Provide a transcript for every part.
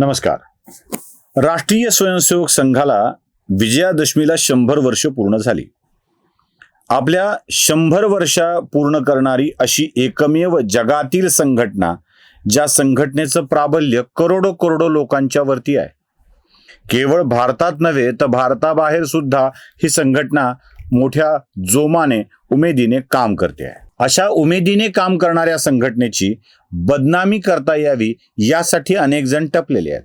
नमस्कार. राष्ट्रीय स्वयंसेवक संघाला विजयादशमीला शंभर वर्ष पूर्ण झाली. आपल्या शंभर वर्षा पूर्ण करणारी अशी एकमेव जगातील संघटना ज्या संघटनेचं प्राबल्य करोडो करोडो लोकांच्या वरती आहे. केवळ भारतात नव्हे तर भारताबाहेर सुद्धा ही संघटना मोठ्या जोमाने उमेदीने काम करते आहे. अशा उमेदीने काम करणाऱ्या संघटनेची बदनामी करता यावी यासाठी अनेक जण टपलेले आहेत.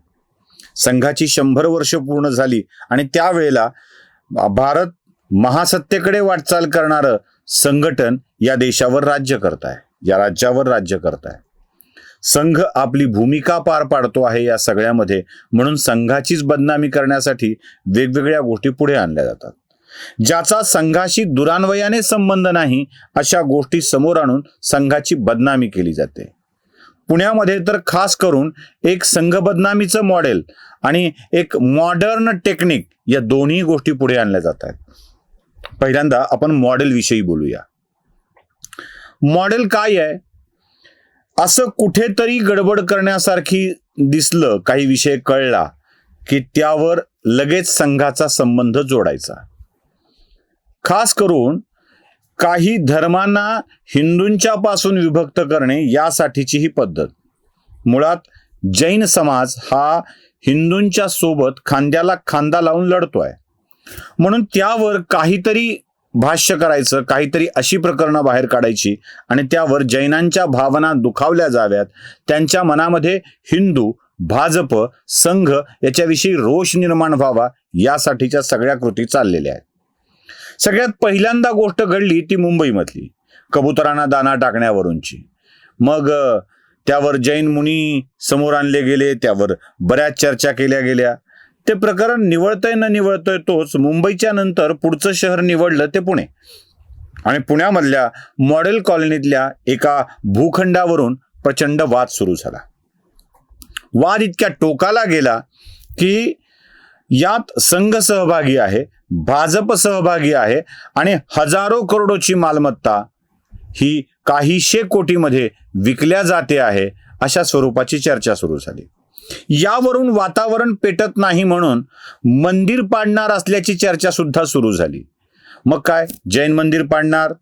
संघाची शंभर वर्ष पूर्ण झाली आणि त्यावेळेला भारत महासत्तेकडे वाटचाल करणारं संघटन या देशावर राज्य करत आहे. या राज्यावर राज्य करत आहे. संघ आपली भूमिका पार पाडतो आहे या सगळ्यामध्ये. म्हणून संघाचीच बदनामी करण्यासाठी वेगवेगळ्या गोष्टी पुढे आणल्या जातात. ज्याचा संघाशी दुरान्वयाने संबंध नाही अशा गोष्टी समोर आणून संघाची बदनामी केली जाते. पुण्यामध्ये तर खास करून एक संघ बदनामीचं मॉडेल आणि एक मॉडर्न टेक्निक या दोन्ही गोष्टी पुढे आणल्या जात आहेत. पहिल्यांदा आपण मॉडेल विषयी बोलूया. मॉडेल काय आहे? असं कुठेतरी गडबड करण्यासारखी दिसलं काही विषय कळला की त्यावर लगेच संघाचा संबंध जोडायचा. खास करून काही धर्मांना हिंदूंच्या पासून विभक्त करणे यासाठीची ही पद्धत. मुळात जैन समाज हा हिंदूंच्या सोबत खांद्याला खांदा लावून लढतोय. म्हणून त्यावर काहीतरी भाष्य करायचं काहीतरी अशी प्रकरणं बाहेर काढायची आणि त्यावर जैनांच्या भावना दुखावल्या जाव्यात. त्यांच्या मनामध्ये हिंदू भाजप संघ याच्याविषयी रोष निर्माण व्हावा यासाठीच्या सगळ्या कृती चाललेल्या आहेत. सगळ्यात पहिल्यांदा गोष्ट घडली ती मुंबईमधली. कबुतरांना दाना टाकण्यावरूनची. मग त्यावर जैन मुनी समोर आणले गेले त्यावर बऱ्याच चर्चा केल्या गेल्या. ते प्रकरण निवळतंय न निवळतंय तोच मुंबईच्या नंतर पुढचं शहर निवडलं ते पुणे. आणि पुण्यामधल्या मॉडेल कॉलनीतल्या एका भूखंडावरून प्रचंड वाद सुरू झाला. वाद इतक्या टोकाला गेला की यात संघ सहभागी आहे भाजप सहभागी आहे आणि हजारो करोडोची मालमत्ता ही काहीशे कोटीमध्ये विकल्या जाते आहे अशा स्वरूपाची चर्चा सुरू झाली. यावरून वातावरण पेटत नाही म्हणून मंदिर पाडणार असल्याची चर्चा सुद्धा सुरू झाली. मग काय? जैन मंदिर पाडणार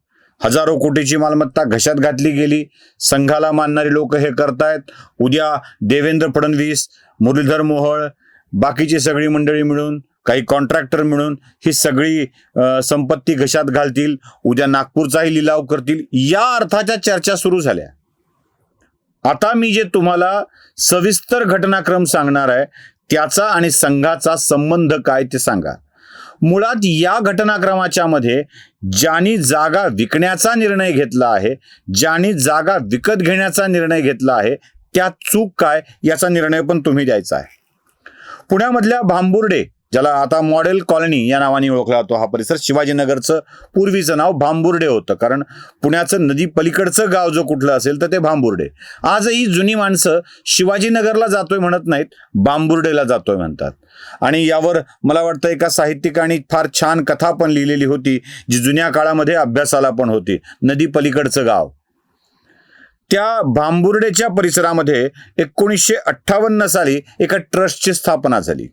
हजारो कोटीची मालमत्ता घशात घातली गेली संघाला मानणारी लोक हे करतायत. उद्या देवेंद्र फडणवीस मुरलीधर मोहोळ बाकीची सगळी मंडळी मिळून काही कॉन्ट्रॅक्टर मिळून ही सगळी संपत्ती घशात घालतील उद्या नागपूरचाही लिलाव करतील या अर्थाच्या चर्चा सुरू झाल्या. आता मी जे तुम्हाला सविस्तर घटनाक्रम सांगणार आहे त्याचा आणि संघाचा संबंध काय ते सांगा. मुळात या घटनाक्रमाच्या मध्ये ज्यांनी जागा विकण्याचा निर्णय घेतला आहे ज्यांनी जागा विकत घेण्याचा निर्णय घेतला आहे त्या चूक काय याचा निर्णय पण तुम्ही द्यायचा आहे. पुण्यामधल्या भांबुर्डे ज्याला आता मॉडेल कॉलनी या नावाने ओळखला जातो हा परिसर शिवाजीनगरचं पूर्वीचं नाव भांबुर्डे होतं. कारण पुण्याचं नदी पलीकडचं गाव जो कुठलं असेल तर ते भांबुर्डे. आजही जुनी माणसं शिवाजीनगरला जातोय म्हणत नाहीत बांबुर्डेला जातोय म्हणतात. आणि यावर मला वाटतं एका साहित्यिकाने फार छान कथा पण लिहिलेली होती जी जुन्या काळामध्ये अभ्यासाला पण होती नदी पलीकडचं गाव. त्या भांबुर्डेच्या परिसरामध्ये एकोणीसशे अठ्ठावन्न साली एका ट्रस्टची स्थापना झाली.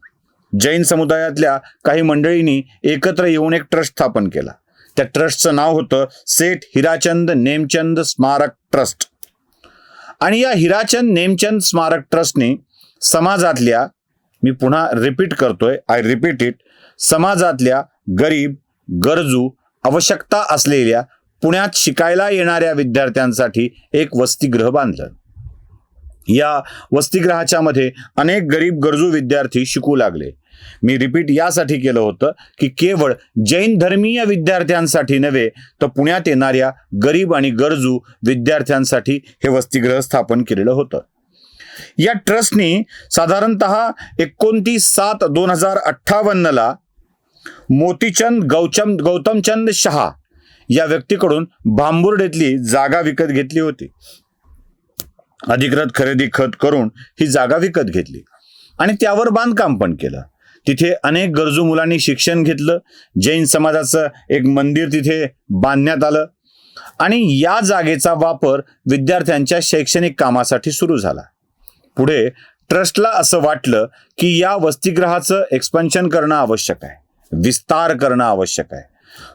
जैन समुदायातल्या काही मंडळींनी एकत्र येऊन एक ट्रस्ट स्थापन केला. त्या ट्रस्टचं नाव होतं सेठ हिराचंद नेमचंद स्मारक ट्रस्ट. आणि या हिराचंद नेमचंद स्मारक ट्रस्टने समाजातल्या मी पुन्हा रिपीट करतोय आय रिपीट इट समाजातल्या गरीब गरजू आवश्यकता असलेल्या पुण्यात शिकायला येणाऱ्या विद्यार्थ्यांसाठी एक वसतिगृह बांधलं. या वसतिगृहाच्या मध्ये अनेक गरीब गरजू विद्यार्थी शिकू लागले. मी रिपीट यासाठी केलं होतं की केवळ जैन धर्मीय विद्यार्थ्यांसाठी नव्हे तर पुण्यात येणाऱ्या गरीब आणि गरजू विद्यार्थ्यांसाठी हे वसतिगृह स्थापन केलेलं होतं. या ट्रस्टनी साधारणत एकोणतीस सात दोन हजार अठ्ठावन्नला मोतीचंद गौचम गौतमचंद शहा या व्यक्तीकडून भांबुर्डेतली जागा विकत घेतली होती. अधिकृत खरेदी खत करून ही जागा विकत घेतली. आणि त्यावर बांधकाम पण केलं. तिथे अनेक गरजू मुलांनी शिक्षण घेतलं. जैन समाजाचं एक मंदिर तिथे बांधण्यात आलं. आणि या जागेचा वापर विद्यार्थ्यांच्या शैक्षणिक कामासाठी सुरू झाला. पुढे ट्रस्टला असं वाटलं की या वसतिगृहाचं एक्सपान्शन करणं आवश्यक आहे. विस्तार करणं आवश्यक आहे.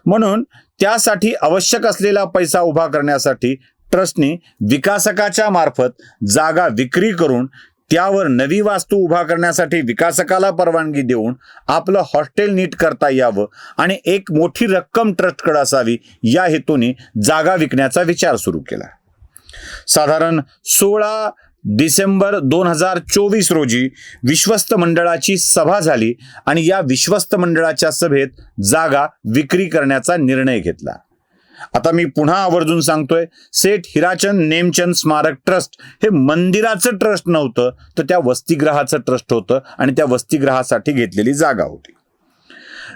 म्हणून त्यासाठी आवश्यक असलेला पैसा उभा करण्यासाठी ट्रस्टने विकासकाच्या मार्फत जागा विक्री करून त्यावर नवी वास्तू उभा करण्यासाठी विकासकाला परवानगी देऊन आपलं हॉस्टेल नीट करता यावं आणि एक मोठी रक्कम ट्रस्टकडे असावी या हेतूने जागा विकण्याचा विचार सुरू केला. साधारण सोळा डिसेंबर दोन हजार चोवीस रोजी विश्वस्त मंडळाची सभा झाली आणि या विश्वस्त मंडळाच्या सभेत जागा विक्री करण्याचा निर्णय घेतला. आता मी पुन्हा आवर्जून सांगतोय सेठ हिराचंद नेमचंद स्मारक ट्रस्ट हे मंदिराचं ट्रस्ट नव्हतं तर त्या वसतिग्रहाचं ट्रस्ट होतं आणि त्या वसतिगृहासाठी घेतलेली जागा होती.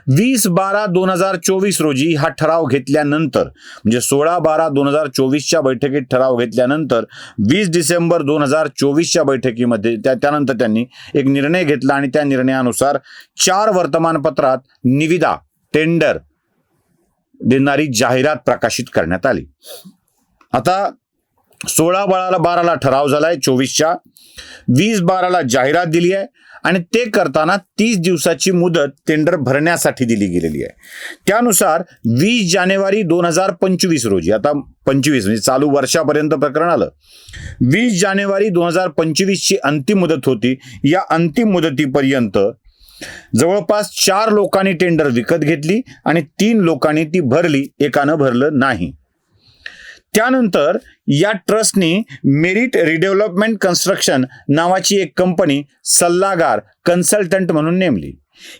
वीस बारा दोन हजार चोवीस रोजी हा ठराव घेतल्यानंतर म्हणजे सोळा बारा दोन हजार चोवीसच्या बैठकीत ठराव घेतल्यानंतर वीस डिसेंबर दोन हजार चोवीसच्या बैठकीमध्ये त्या त्यानंतर त्यांनी एक निर्णय घेतला आणि त्या निर्णयानुसार चार वर्तमानपत्रात निविदा टेंडर देणारी जाहिरात प्रकाशित करण्यात आली. आता सोळा बाळाला बाराला ठराव झालाय चोवीसच्या. वीस बाराला जाहिरात दिली आहे आणि ते करताना तीस दिवसाची मुदत टेंडर भरण्यासाठी दिली गेलेली आहे. त्यानुसार वीस जानेवारी दोन हजार पंचवीस रोजी आता पंचवीस म्हणजे चालू वर्षापर्यंत प्रकरण आलं. वीस जानेवारी दोन हजार पंचवीसची अंतिम मुदत होती. या अंतिम मुदतीपर्यंत जवळपास चार लोकांनी टेंडर विकत घेतली आणि तीन लोकांनी ती भरली एकानं भरलं नाही. त्यानंतर या ट्रस्टनी मेरिट रिडेव्हलपमेंट कन्स्ट्रक्शन नावाची एक कंपनी सल्लागार कन्सल्टंट म्हणून नेमली.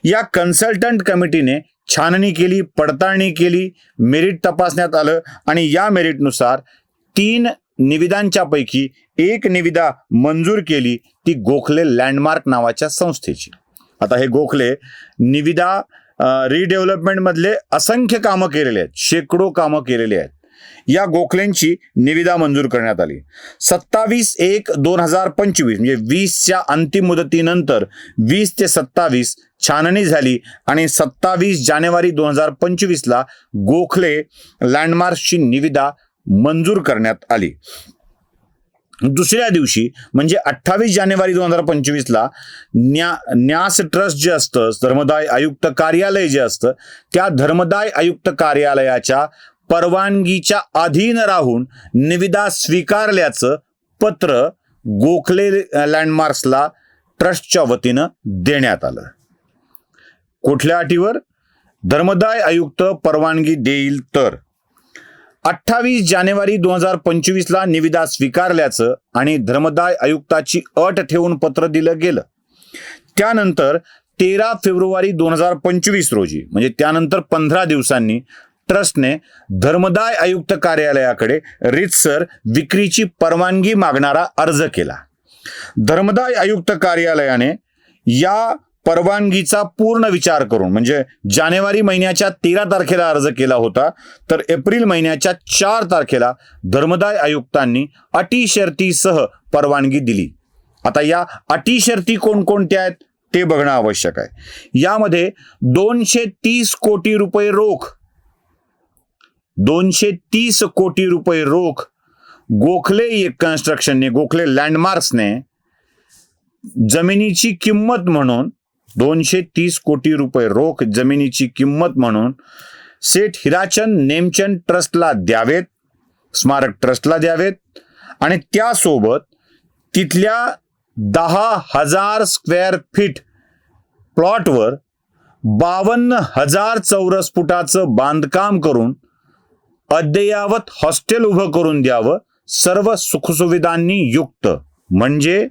या कन्सल्टंट कमिटीने छाननी केली पडताळणी केली मेरिट तपासण्यात आलं आणि या मेरिटनुसार तीन निविदांच्या पैकी एक निविदा मंजूर केली ती गोखले लँडमार्क नावाच्या संस्थेची. आता हे गोखले निविदा रिडेव्हलपमेंटमधले असंख्य कामं केलेले आहेत शेकडो कामं केलेली आहेत. या गोखलेंची निविदा मंजूर करण्यात आली. सत्तावीस एक दोन हजार पंचवीस म्हणजे वीसच्या अंतिम मुदतीनंतर वीस ते सत्तावीस छाननी झाली आणि सत्तावीस जानेवारी दोन हजार पंचवीसला गोखले लँडमार्कची निविदा मंजूर करण्यात आली. दुसऱ्या दिवशी म्हणजे अठ्ठावीस जानेवारी दोन हजार पंचवीसला न्या न्यास ट्रस्ट जे असतं धर्मदाय आयुक्त कार्यालय जे असतं त्या धर्मदाय आयुक्त कार्यालयाच्या परवानगीच्या अधीन राहून निविदा स्वीकारल्याचं पत्र गोखले लँडमार्क्सला ट्रस्टच्या वतीनं देण्यात आलं. कुठल्या अटीवर? धर्मदाय आयुक्त परवानगी देईल तर. अठ्ठावीस जानेवारी दोन हजार पंचवीसला निविदा स्वीकारल्याचं आणि धर्मदाय आयुक्ताची अट ठेवून पत्र दिलं गेलं. त्यानंतर तेरा फेब्रुवारी दोन हजार पंचवीस रोजी म्हणजे त्यानंतर पंधरा दिवसांनी ट्रस्टने धर्मदाय आयुक्त कार्यालयाकडे रितसर विक्रीची परवानगी मागणारा अर्ज केला. धर्मदाय आयुक्त कार्यालयाने या परवानगीचा पूर्ण विचार करून म्हणजे जानेवारी महिन्याच्या तेरा तारखेला अर्ज केला होता तर एप्रिल महिन्याच्या चार तारखेला धर्मदाय आयुक्तांनी अटी शर्तीसह परवानगी दिली. आता या अटी शर्ती कोणकोणत्या आहेत ते बघणं आवश्यक आहे. यामध्ये दोनशे तीस कोटी रुपये रोख दोनशे तीस कोटी रुपये रोख गोखले कन्स्ट्रक्शनने गोखले लँडमार्क्सने जमिनीची किंमत म्हणून दोनशे तीस कोटी रुपये रोख जमिनीची किंमत म्हणून सेठ हिराचंद नेमचंद ट्रस्टला द्यावेत स्मारक ट्रस्टला द्यावेत आणि त्यासोबत तिथल्या दहा हजार स्क्वेअर फीट प्लॉटवर बावन्न हजार चौरस फुटाचं बांधकाम करून अद्ययावत हॉस्टेल उभं करून द्यावं सर्व सुखसुविधांनी युक्त. म्हणजे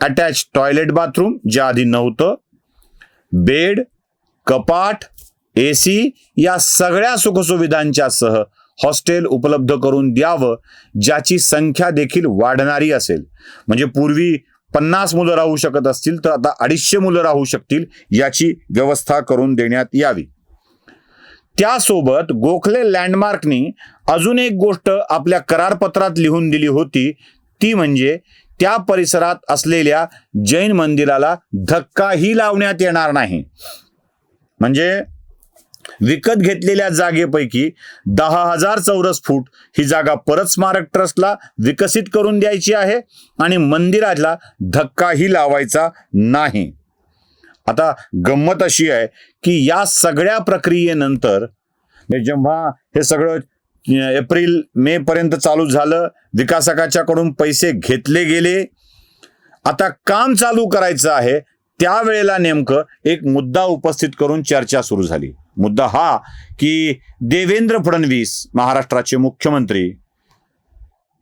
अटॅच टॉयलेट बाथरूम जे आधी नव्हतं बेड कपाट ए सी या सगळ्या सुखसुविधांच्या सह हॉस्टेल उपलब्ध करून द्यावं ज्याची संख्या देखील वाढणारी असेल. म्हणजे पूर्वी पन्नास मुलं राहू शकत असतील तर आता अडीचशे मुलं राहू शकतील याची व्यवस्था करून देण्यात यावी. त्यासोबत गोखले लँडमार्कनी अजून एक गोष्ट आपल्या करारपत्रात लिहून दिली होती. ती म्हणजे त्या परिसरात असलेल्या जैन मंदिराला धक्काही लावण्यात येणार नाही. म्हणजे विकत घेतलेल्या जागेपैकी दहा हजार चौरस फूट ही जागा परत स्मारक ट्रस्टला विकसित करून द्यायची आहे आणि मंदिराला धक्काही लावायचा नाही. आता गंमत अशी आहे की या सगळ्या प्रक्रियेनंतर म्हणजे जेव्हा हे सगळं एप्रिल मे पर्यंत चालू झालं विकासकाच्याकडून पैसे घेतले गेले आता काम चालू करायचं आहे त्यावेळेला नेमकं एक मुद्दा उपस्थित करून चर्चा सुरू झाली. मुद्दा हा की देवेंद्र फडणवीस महाराष्ट्राचे मुख्यमंत्री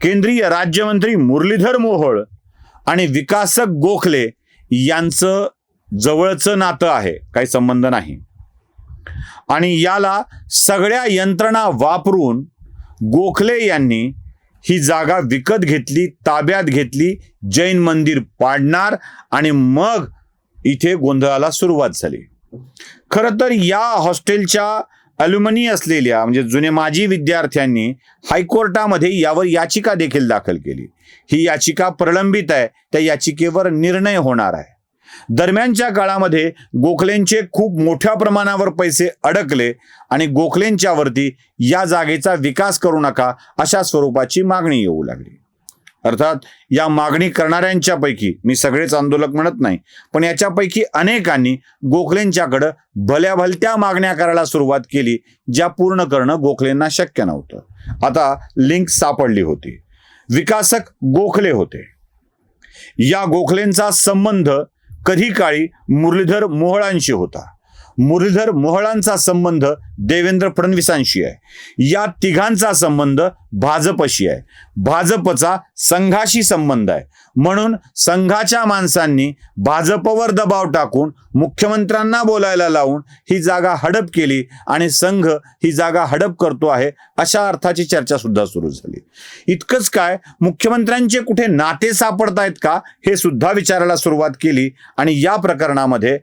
केंद्रीय राज्यमंत्री मुरलीधर मोहोळ आणि विकासक गोखले यांचं जवळचं नातं आहे काही संबंध नाही. आणि याला सगळ्या यंत्रणा वापरून गोखले यांनी ही जागा विकत घेतली ताब्यात घेतली जैन मंदिर पाडणार आणि मग इथे गोंधळाला सुरुवात झाली. खरं तर या हॉस्टेलच्या अल्युमनी असलेल्या म्हणजे जुने माजी विद्यार्थ्यांनी हायकोर्टामध्ये यावर याचिका देखील दाखल केली. ही याचिका प्रलंबित आहे त्या याचिकेवर निर्णय होणार आहे. दरम्यानच्या काळामध्ये गोखलेंचे खूप मोठ्या प्रमाणावर पैसे अडकले आणि गोखलेंच्यावरती या जागेचा विकास करू नका अशा स्वरूपाची मागणी येऊ लागली. अर्थात या मागणी करणाऱ्यांच्या पैकी मी सगळेच आंदोलक म्हणत नाही पण याच्यापैकी अनेकांनी गोखलेंच्याकडं भल्या भलत्या मागण्या करायला सुरुवात केली ज्या पूर्ण करणं गोखलेंना शक्य नव्हतं. आता लिंक सापडली होती. विकासक गोखले होते. या गोखलेंचा संबंध कधी काळी मुरलीधर मोहळांशी होता. मुरलीधर मोहळांचा संबंध देवेंद्र फडणवीसांशी आहे. या तिघांचा संबंध भाजपशी आहे. भाजपचा संघाशी संबंध आहे. म्हणून संघाच्या माणसांनी भाजपवर दबाव टाकून मुख्यमंत्र्यांना बोलायला लावून ही जागा हडप केली आणि संघ ही जागा हडप करतो आहे अशा अर्थाची चर्चा सुद्धा सुरू झाली. इतकंच काय मुख्यमंत्र्यांचे कुठे नाते सापडतायत का हे सुद्धा विचारायला सुरुवात केली आणि या प्रकरणामध्ये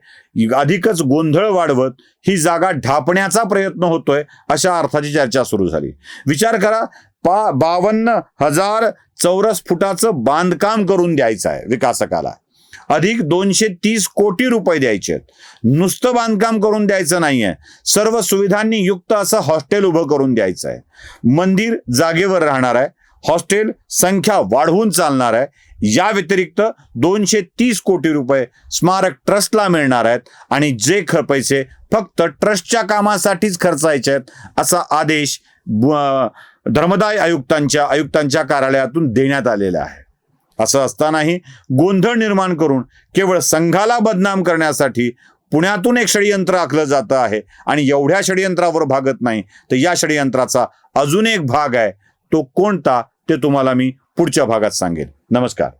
अधिकच गोंधळ वाढवत ही जागा ढापण्याचा प्रयत्न होतोय अशा अर्थाची चर्चा सुरू झाली. विचार करा पा बावन्न हजार चौरस फुटाचं बांधकाम करून द्यायचं आहे विकासकाला. अधिक दोनशे तीस कोटी रुपये द्यायचे आहेत. नुसतं बांधकाम करून द्यायचं नाहीये. सर्व सुविधांनी युक्त असं हॉस्टेल उभं करून द्यायचं आहे. मंदिर जागेवर राहणार आहे. हॉस्टेल संख्या वाढवून चालणार आहे. या व्यतिरिक्त दोनशे तीस कोटी रुपये स्मारक ट्रस्टला मिळणार आहेत आणि जे ख पैसे फक्त ट्रस्टच्या कामासाठीच खर्चायचे आहेत असा आदेश धर्मदाय आयुक्तांच्या आयुक्तांच्या कार्यालयातून देण्यात आलेलं आहे. असं असतानाही गोंधळ निर्माण करून केवळ संघाला बदनाम करण्यासाठी पुण्यातून एक षडयंत्र आखलं जातं आहे आणि एवढ्या षडयंत्रावर भागत नाही तर या षडयंत्राचा अजून एक भाग आहे. तो कोणता? ते तुम्हाला मी पुढच्या भागात सांगेन. नमस्कार.